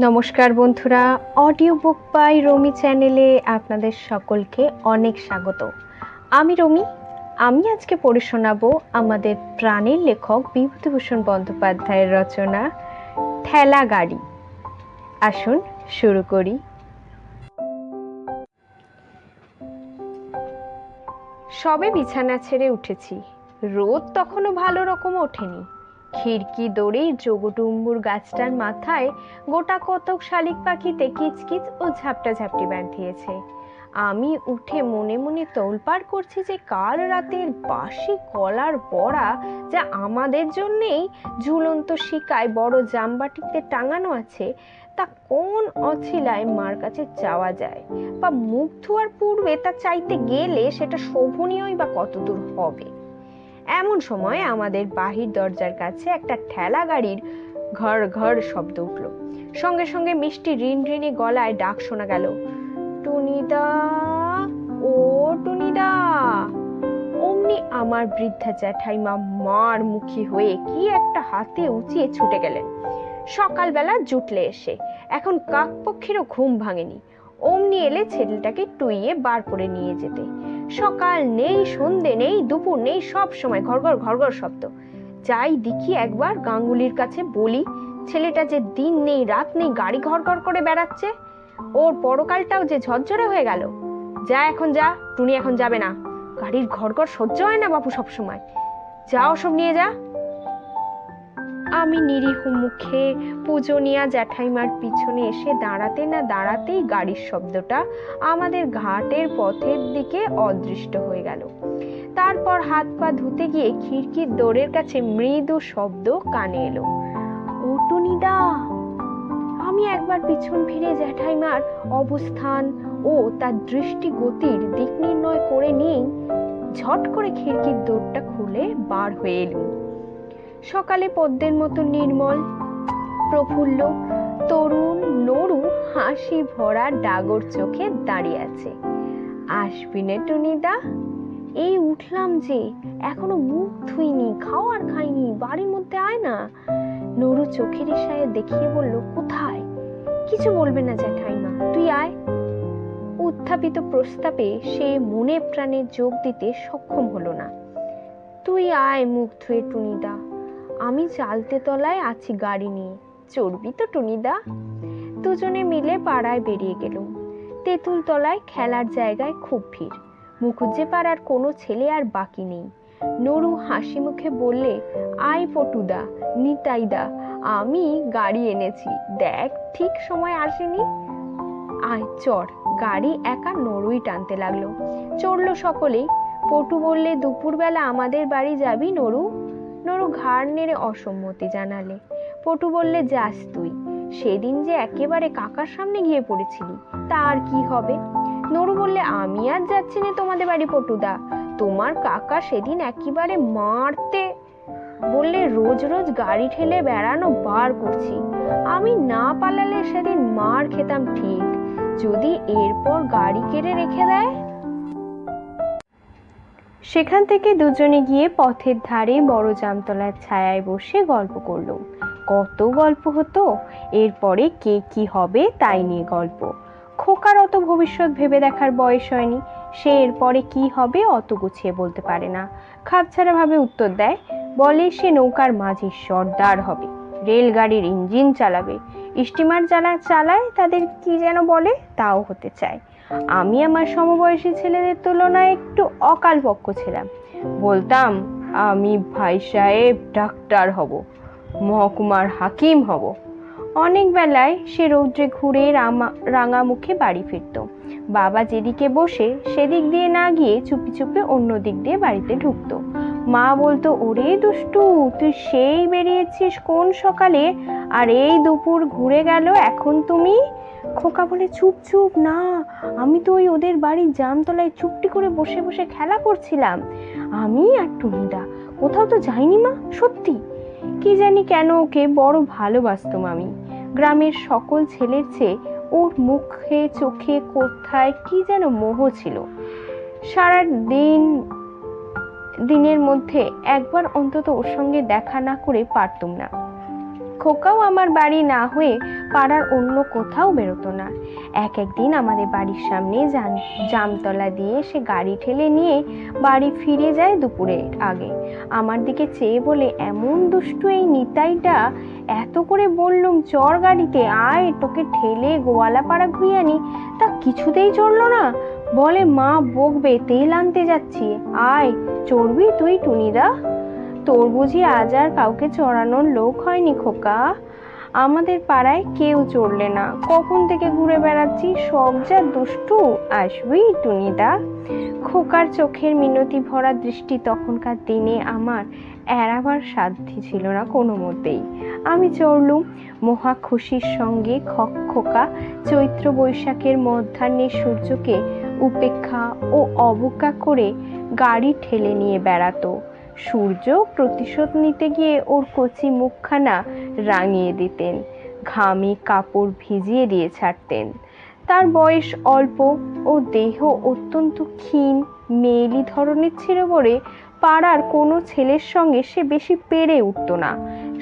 নমস্কার বন্ধুরা audio book by রমি চ্যানেলে আপনাদের সকলকে অনেক স্বাগত। আমি রমি, আমি আজকে পড়ে শোনাবো আমাদের প্রাণের লেখক বিভূতিভূষণ বন্দ্যোপাধ্যায়ের রচনা, ঠেলা গাড়ি। আসুন শুরু করি। সবে বিছানা ছেড়ে উঠেছি। রোদ তখনও ভালো রকম ওঠেনি। খিড়কি দৌড়েই যোগটুম্বুর গাছটার মাথায় গোটা কতক শালিক পাখিতে কিচকিচ ও ঝাপটা ঝাপটি বাঁধিয়েছে। আমি উঠে মনে মনে তোলপাড় করছি যে কাল রাতের বাসি কলার বড়া যা আমাদের জন্যেই ঝুলন্ত শিকায় বড় জামবাটিতে টাঙানো আছে, তা কোন অছিলায় মার কাছে যাওয়া যায়? বা মুখ ধোয়ার পূর্বে তা চাইতে গেলে সেটা শোভনীয়ই বা কতদূর হবে? এমন সময় আমাদের বাহির দরজার কাছে একটা ঠেলা গাড়ির ঘর ঘর শব্দ উঠল। সঙ্গে সঙ্গে মিষ্টি রিন রিনে গলায় ডাক শোনা গেল, টুনিদা, ও টুনিদা, অমনি আমার বৃদ্ধা জ্যাঠাইমা মার মুখী হয়ে কি একটা হাতে উঁচিয়ে ছুটে গেলেন। সকালবেলা জুটলে এসে, এখন কাকপক্ষীরও ঘুম ভাঙেনি। অমনি এলে ছেলেটাকে টুইয়ে বার করে নিয়ে যেতে। সকাল নেই, সন্ধে নেই, দুপুর নেই, সব সময় ঘরঘর ঘরঘর শব্দ। যাই দেখি একবার গাঙ্গুলির কাছে বলি, ছেলেটা যে দিন নেই, রাত নেই, গাড়ি ঘর ঘর করে বেড়াচ্ছে। ওর পরকালটাও যে ঝরঝরে হয়ে গেল। যা এখন যা, টুনি এখন যাবে না। গাড়ির ঘর ঘর সহ্য হয় না বাপু সবসময়। যা ওসব সব নিয়ে যা। আমি নিরীহ মুখে পূজনীয়া জ্যাঠাইমার পিছনে এসে দাঁড়াতে না দাঁড়াতেই গাড়ির শব্দটা আমাদের ঘাটের পথের দিকে অদৃষ্ট হয়ে গেল। তারপর হাত পা ধুতে গিয়ে খিড়কির দোরের কাছে মৃদু শব্দ কানে এলো ও টুনিদা আমি একবার পিছন ফিরে জ্যাঠাইমার অবস্থান ও তার দৃষ্টি গতির দিক নির্ণয় করে নিয়েই ঝট করে খিড়কির দোরটা খুলে বার হয়ে এলুম। সকালে পদ্মের মতো নির্মল, প্রফুল্ল, তরুণ, নরু, হাসি ভরা ডাগর চোখে দাঁড়িয়ে আছে। আসবি নে টুনিদা? এই উঠলাম যে, এখনও মুখ ধুইনি, খাওয়ার খাইনি, বাড়ির মধ্যে আয় না। নরু চোখের ইশায় দেখিয়ে বলল, কোথায়? কিছু বলবে না জ্যাঠাইমা, তুই আয়। উত্থাপিত প্রস্তাবে সে মনে প্রাণে যোগ দিতে সক্ষম হলো না। তুই আয় মুখ ধুয়ে টুনিদা আমি চালতে তলায় আছি গাড়ি নিয়ে। চড়বি তো টুনিদা। দুজনে মিলে পাড়ায় বেরিয়ে গেলুম। তেঁতুল তলায় খেলার জায়গায় খুব ভিড়। মুখুজ্জে পাড়ার কোনো ছেলে আর বাকি নেই। নরু হাসি মুখে বললে, আয় পটুদা, নিতাইদা, আমি গাড়ি এনেছি। দেখ, ঠিক সময় আসেনি। আয়, চড়। গাড়ি একা নরুই টানতে লাগল। চড়লো সকলেই। পটু বললে, দুপুরবেলা আমাদের বাড়ি যাবি নরু? নরু ঘাড় নেড়ে অসম্মতি জানালে। পটু বললে, যাস তুই। সেদিন যে একেবারে কাকার সামনে গিয়ে পড়েছিলি, তা আর কি হবে? নরু বললে, আমি আর যাচ্ছি না তোমাদের বাড়ি, পটুদা। তোমার কাকা সেদিন একেবারে মারতে বললে, রোজ রোজ গাড়ি ঠেলে বেড়ানো বার করছি। আমি না পালালে সেদিন মার খেতাম ঠিক। যদি এরপর গাড়ি কেড়ে রেখে দেয় সেখান থেকে দুজনে গিয়ে পথের ধারে বড় জামতলার ছায়ায় বসে গল্প করলুম কত গল্প হতো? এরপরে কে কি হবে তাই নিয়ে গল্প। খোকার অত ভবিষ্যৎ ভেবে দেখার বয়স হয়নি। সে এরপরে কি হবে অত গুছিয়ে বলতে পারে না। খাপছাড়া ভাবে উত্তর দেয়, বলে সে নৌকার মাঝি সর্দার হবে। রেলগাড়ির ইঞ্জিন চালাবে। স্টিমার যারা চালায় তাদের কি যেন বলে তাও হতে চায়। আমি আমার সমবয়সী ছেলেদের তুলনায় একটু অকালপক্ষ ছিলাম। বলতাম, আমি ভাই সাহেব ডাক্তার হব, মহকুমার হাকিম হব। অনেক বেলায় সে রৌদ্রে ঘুরে রাঙা মুখে বাড়ি ফিরত। বাবা যেদিকে বসে, সেদিক দিয়ে না গিয়ে চুপি চুপি অন্য দিক দিয়ে বাড়িতে ঢুকতো। মা বলতো, ওরে দুষ্টু, তুই সেই বেরিয়েছিস কোন সকালে? আর এই দুপুর ঘুরে গেল এখন তুমি? খোকা বলে, চুপ চুপ, না, আমি তো ওই ওদের বাড়ির জামতলায় চুপটি করে বসে বসে খেলা করছিলাম। আমি আর টুনিদা, কোথাও তো যাইনি মা, সত্যি। কি জানি কেন ওকে বড় ভালোবাসতাম আমি। গ্রামের সকল ছেলের চেয়ে ওর মুখে, চোখে কোথায় কি যেন মোহ ছিল। সারা দিন দিনের মধ্যে একবার অন্তত ওর সঙ্গে দেখা না করে পারতুম না। খোকাও আমার বাড়ি না হয়ে পাড়ার অন্য কোথাও বেরোতো না। এক একদিন আমাদের বাড়ির সামনে জাম- জামতলা দিয়ে সে গাড়ি ঠেলে নিয়ে বাড়ি ফিরে যায় দুপুরের আগে। আমার দিকে চেয়ে বলে, এমন দুষ্টু এই নিতাইটা এত করে বললুম, চর গাড়িতে, আয়, তোকে ঠেলে গোয়ালাপাড়া ঘুরিয়ে আনি। তা কিছুতেই চলল না। বলে, মা বকবে, তেল আনতে যাচ্ছি। আয়, চড়বি তুই টুনিদা। তোর বুঝি আজ আর কাউকে চড়ানোর লোক হয়নি খোকা। আমাদের পাড়ায় কেউ চড়লে না। কখন থেকে ঘুরে বেড়াচ্ছি, সব যা দুষ্টু আসবি টুনিদা। খোকার চোখের মিনতি ভরা দৃষ্টি তখনকার দিনে আমার এড়াবার সাধ্যি ছিল না কোনো মতেই। আমি চড়লুম মহা খুশির সঙ্গে খক খোকা চৈত্র বৈশাখের মধ্যাহ্নে সূর্যকে উপেক্ষা ও অবজ্ঞা করে গাড়ি ঠেলে নিয়ে বেড়াতো। সূর্য প্রতিশোধ নিতে গিয়ে ওর কচি মুখখানা রাঙিয়ে দিতেন, ঘামে কাপড় ভিজিয়ে দিয়ে ছাড়তেন। তার বয়স অল্প ও দেহ অত্যন্ত ক্ষীণ, মেয়েলি ধরনের ছিল বলে পাড়ার কোনো ছেলের সঙ্গে সে বেশি পেরে উঠতো না।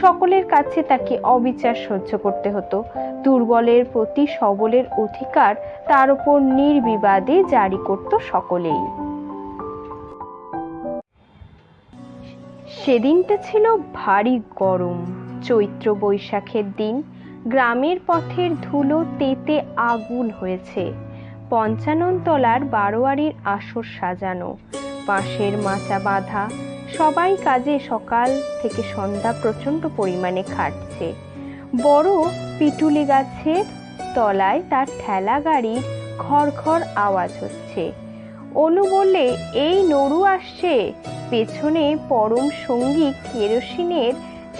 সকলের কাছে তাকে অবিচার সহ্য করতে হতো। দুর্বলের প্রতি সবলের অধিকার তার উপর নির্বিবাদে জারি করত সকলেই। সেদিনটা ছিল ভারী গরম, চৈত্র বৈশাখের দিন। গ্রামের পথের ধুলো তেতে আগুন হয়েছে। পঞ্চানন তলার বারোয়ারির আসর সাজানো বাঁশের মাচা বাঁধা। সবাই কাজে সকাল থেকে সন্ধ্যা প্রচণ্ড পরিমাণে খাটছে। বড় পিটুলি গাছের তলায় তার ঠেলা গাড়ির ঘর আওয়াজ হচ্ছে। অনু বললে, এই নড়ু আসছে। পেছনে পরম সঙ্গী কেরোসিনের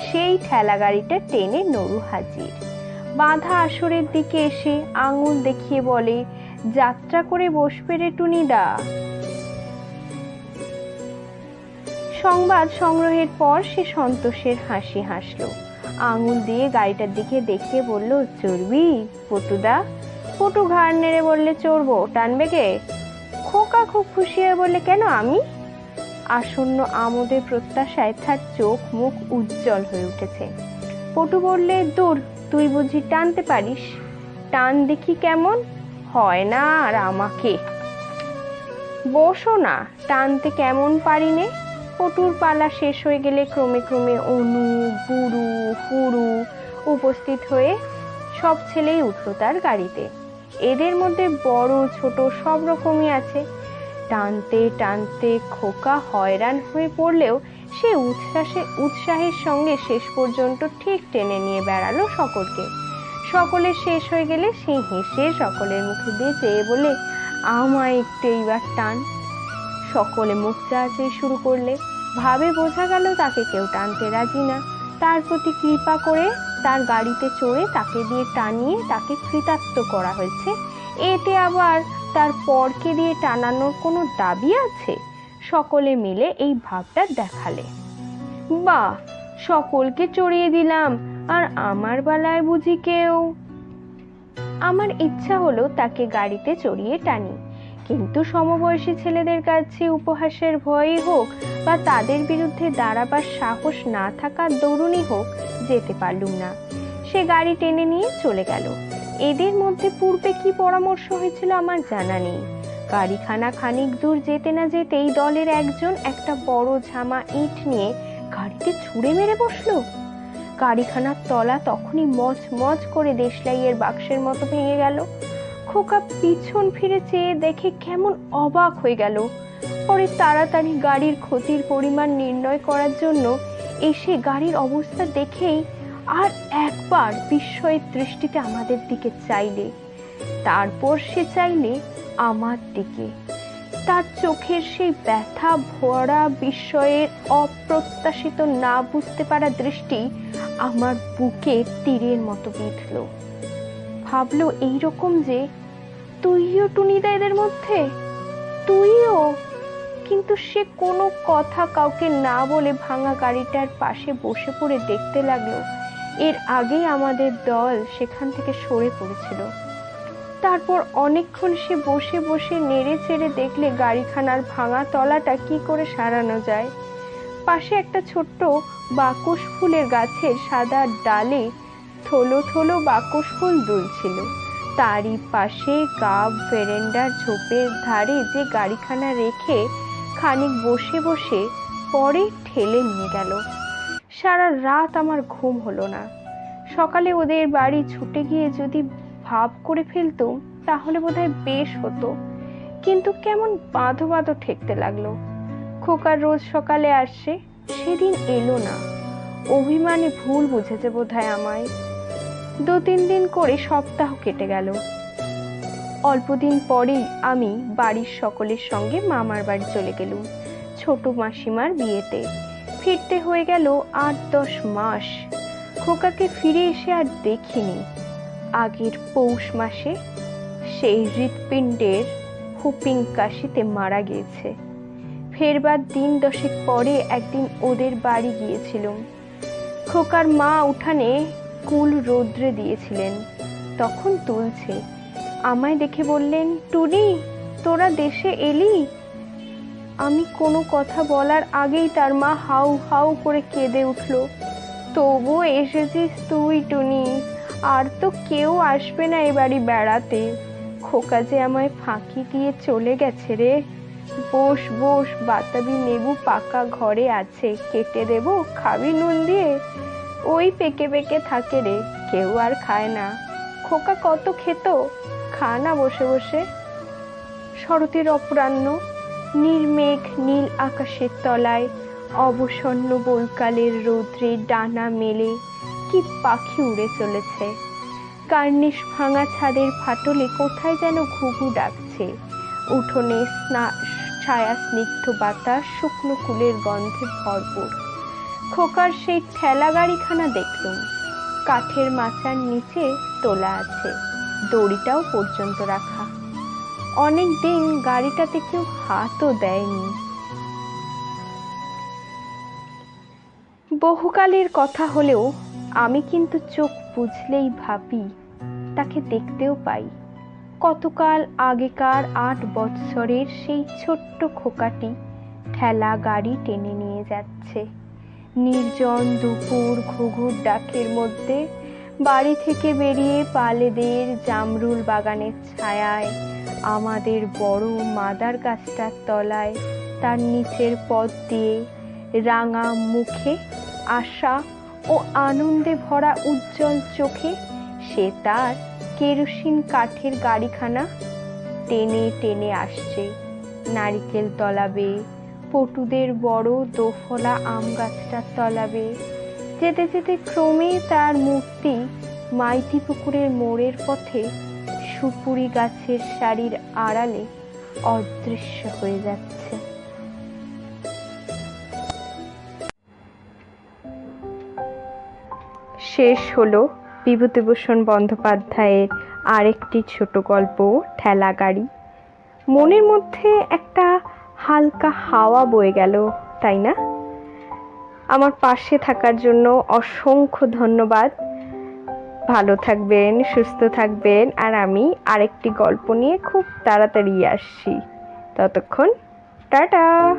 সেই ঠেলা গাড়িটা টেনে নড়ু হাজির। বাঁধা আসরের দিকে এসে আঙুল দেখিয়ে বলে, যাত্রা করে বসবে রে টুনিদা। সংবাদ সংগ্রহের পর সে সন্তোষের হাসি হাসল। আঙুল দিয়ে গাড়িটার দিকে দেখে বলল, চড়বি পটুদা? পটু ঘাড় নেড়ে বললে, চড়বো। টানবে কে? খোকা খুব খুশি হয়ে বললে কেন আমি? আসন্ন আমোদের প্রত্যাশায় তার চোখ মুখ উজ্জ্বল হয়ে উঠেছে। পটু বললে, দূর, তুই বুঝি টানতে পারিস? টান দেখি কেমন? হয় না আর আমাকে। বসো না, টানতে কেমন পারি নে? পটুর পালা শেষ হয়ে গেলে ক্রমে ক্রমে অনু, বুড়ু হুড়ু উপস্থিত হয়ে সব ছেলেই উঠল তার গাড়িতে। এদের মধ্যে বড়, ছোট সব রকমই আছে। টানতে টানতে খোকা হয়রান হয়ে পড়লেও সে উচ্ছ্বাসে, উৎসাহের সঙ্গে শেষ পর্যন্ত ঠিক টেনে নিয়ে বেড়ালো সকলকে। সকলের শেষ হয়ে গেলে সে হেসে সকলের মুখে দিয়ে চেয়ে বলে, আমায় একটু এইবার টান। সকলে মুখ চাচাই শুরু করলে। ভাবে বোঝা গেল তাকে কেউ টানতে রাজি না। তার প্রতি কৃপা করে তার গাড়িতে চড়ে তাকে দিয়ে টানিয়ে তাকে কৃতার্থ করা হয়েছে। এতে আবার তার পরকে দিয়ে টানানোর কোনো দাবি আছে? সকলে মিলে এই ভাবটা দেখালে। বাহ, সকলকে চড়িয়ে দিলাম, আর আমার বেলায় বুঝি কেউ? আমার ইচ্ছা হলো তাকে গাড়িতে চড়িয়ে টানি, কিন্তু সমবয়সী ছেলেদের কাছে উপহাসের ভয়ই হোক বা তাদের বিরুদ্ধে দাঁড়াবার সাহস না থাকার দরুণই হোক, যেতে পারলুম না। সে গাড়ি টেনে নিয়ে চলে গেল। এদের মধ্যে পূর্বে কি পরামর্শ হয়েছিল আমার জানা নেই। গাড়িখানা খানিক দূর যেতে না যেতেই দলের একজন একটা বড় ঝামা ইট নিয়ে গাড়িতে ছুঁড়ে মেরে বসল। গাড়িখানার তলা তখনই মচ মচ করে দেশলাইয়ের বাক্সের মতো ভেঙে গেল। খোকা পিছন ফিরে চেয়ে দেখে কেমন অবাক হয়ে গেল। পরে তাড়াতাড়ি গাড়ির ক্ষতির পরিমাণ নির্ণয় করার জন্য এসে গাড়ির অবস্থা দেখেই আর একবার বিস্ময়ের দৃষ্টিতে আমাদের দিকে চাইলে। তারপর সে চাইলে আমার দিকে। তার চোখের সেই ব্যথা, ভরা বিস্ময়ের অপ্রত্যাশিত না বুঝতে পারা দৃষ্টি আমার বুকে তীরের মতো বিঁধল। ভাবলো এইরকম যে, তুইও টুনিদা এদের মধ্যে? তুইও কিন্তু সে কোনো কথা কাউকে না বলে ভাঙা গাড়িটার পাশে বসে পড়ে দেখতে লাগল। এর আগেই আমাদের দল সেখান থেকে সরে পড়েছিল। তারপর অনেকক্ষণ সে বসে বসে নেড়ে চেড়ে দেখলে গাড়িখানার ভাঙা তলাটা কি করে সারানো যায়। পাশে একটা ছোট্ট বাকুশ ফুলের গাছের সাদা ডালে থলো থলো বাকুশ ফুল দুলছিল। তারই পাশে গাব, ভেরেন্ডার, ঝোপের ধারে যে গাড়িখানা রেখে খানিক বসে বসে পরে ঠেলে নিয়ে গেল। সারা রাত আমার ঘুম হলো না। সকালে ওদের বাড়ি ছুটে গিয়ে যদি ভাব করে ফেলতুম তাহলে বোধহয় বেশ হতো। কিন্তু কেমন বাঁধো বাঁধো ঠেকতে লাগল। খোকার রোজ সকালে আসছে সেদিন এলো না। অভিমানে ভুল বুঝেছে বোধহয় আমায়। দু তিন দিন করে সপ্তাহ কেটে গেল। অল্পদিন পরেই আমি বাড়ির সকলের সঙ্গে মামার বাড়ি চলে গেলুম, ছোট মাসিমার বিয়েতে। ফিরতে হয়ে গেল আট দশ মাস। খোকাকে ফিরে এসে আর দেখিনি। আগের পৌষ মাসে সেই হৃৎপিণ্ডের হুপিং কাশিতে মারা গিয়েছে। ফেরবার দিন দশেক পরে একদিন ওদের বাড়ি গিয়েছিলুম। খোকার মা উঠানে কুল রৌদ্রে দিয়েছিলেন, তখন তুলছে। আমায় দেখে বললেন টুনি তোরা দেশে এলি? আমি কোনো কথা বলার আগেই তার মা হাউ হাউ করে কেঁদে উঠল। তবুও এসেছিস তুই, টুনি, আর তো কেউ আসবে না এ বাড়ি বেড়াতে। খোকা যে আমায় ফাঁকি দিয়ে চলে গেছে রে। বস বস, বাতাবি লেবু পাকা ঘরে আছে, কেটে দেব, খাবি নুন দিয়ে। ওই পেকে পেকে থাকে রে, কেউ আর খায় না। খোকা কত খেত? খা না বসে বসে শরতের অপরাহ্ন নির্মেঘ নীল আকাশের তলায়, অবসন্ন বৈকালের রৌদ্রে ডানা মেলে কি পাখি উড়ে চলেছে? কার্নিশ ভাঙা ছাদের ফাটলে কোথায় যেন ঘুঘু ডাকছে? উঠোনে স্না- ছায়া স্নিগ্ধ বাতাস শুকনো কুলের গন্ধে ভরপুর। খোকার সেই ঠেলা গাড়িখানা দেখলুম। কাঠের মাচার নিচে তোলা আছে। দড়িটাও পর্যন্ত রাখা। অনেক দিন গাড়িটাতে কেউ হাতও দেয়নি। বহুকালের কথা হলেও আমি কিন্তু চোখ বুঝলেই ভাবি, তাকে দেখতেও পাই। কতকাল আগেকার আট বৎসরের সেই ছোট্ট খোকাটি ঠেলা গাড়ি টেনে নিয়ে যাচ্ছে। নির্জন দুপুর ঘুঘুর ডাকের মধ্যে বাড়ি থেকে বেরিয়ে পালেদের জামরুল বাগানের ছায়ায়, আমাদের বড় মাদার গাছটার তলায়, তার নিচের পথ দিয়ে রাঙা মুখে আশা ও আনন্দে ভরা উজ্জ্বল চোখে সে তার কেরোসিন কাঠের গাড়িখানা টেনে টেনে আসছে। নারিকেল তলাবে, পটুদের বড় দোফলা আম গাছটার তলাবে যেতে যেতে ক্রমে তার মূর্তি মাইতি পুকুরের মোড়ের পথে সুপুরি গাছের শাড়ির আড়ালে অদৃশ্য হয়ে যাচ্ছে। শেষ হলো বিভূতিভূষণ বন্দ্যোপাধ্যায়ের আরেকটি ছোট গল্প, ঠেলা গাড়ি। মনের মধ্যে একটা হালকা হাওয়া বয়ে গেল, তাই না? আমার পাশে থাকার জন্য অসংখ্য ধন্যবাদ। ভালো থাকবেন, সুস্থ থাকবেন। আর আমি আরেকটি গল্প নিয়ে খুব তাড়াতাড়ি আসছি। ততক্ষণ, টাটা!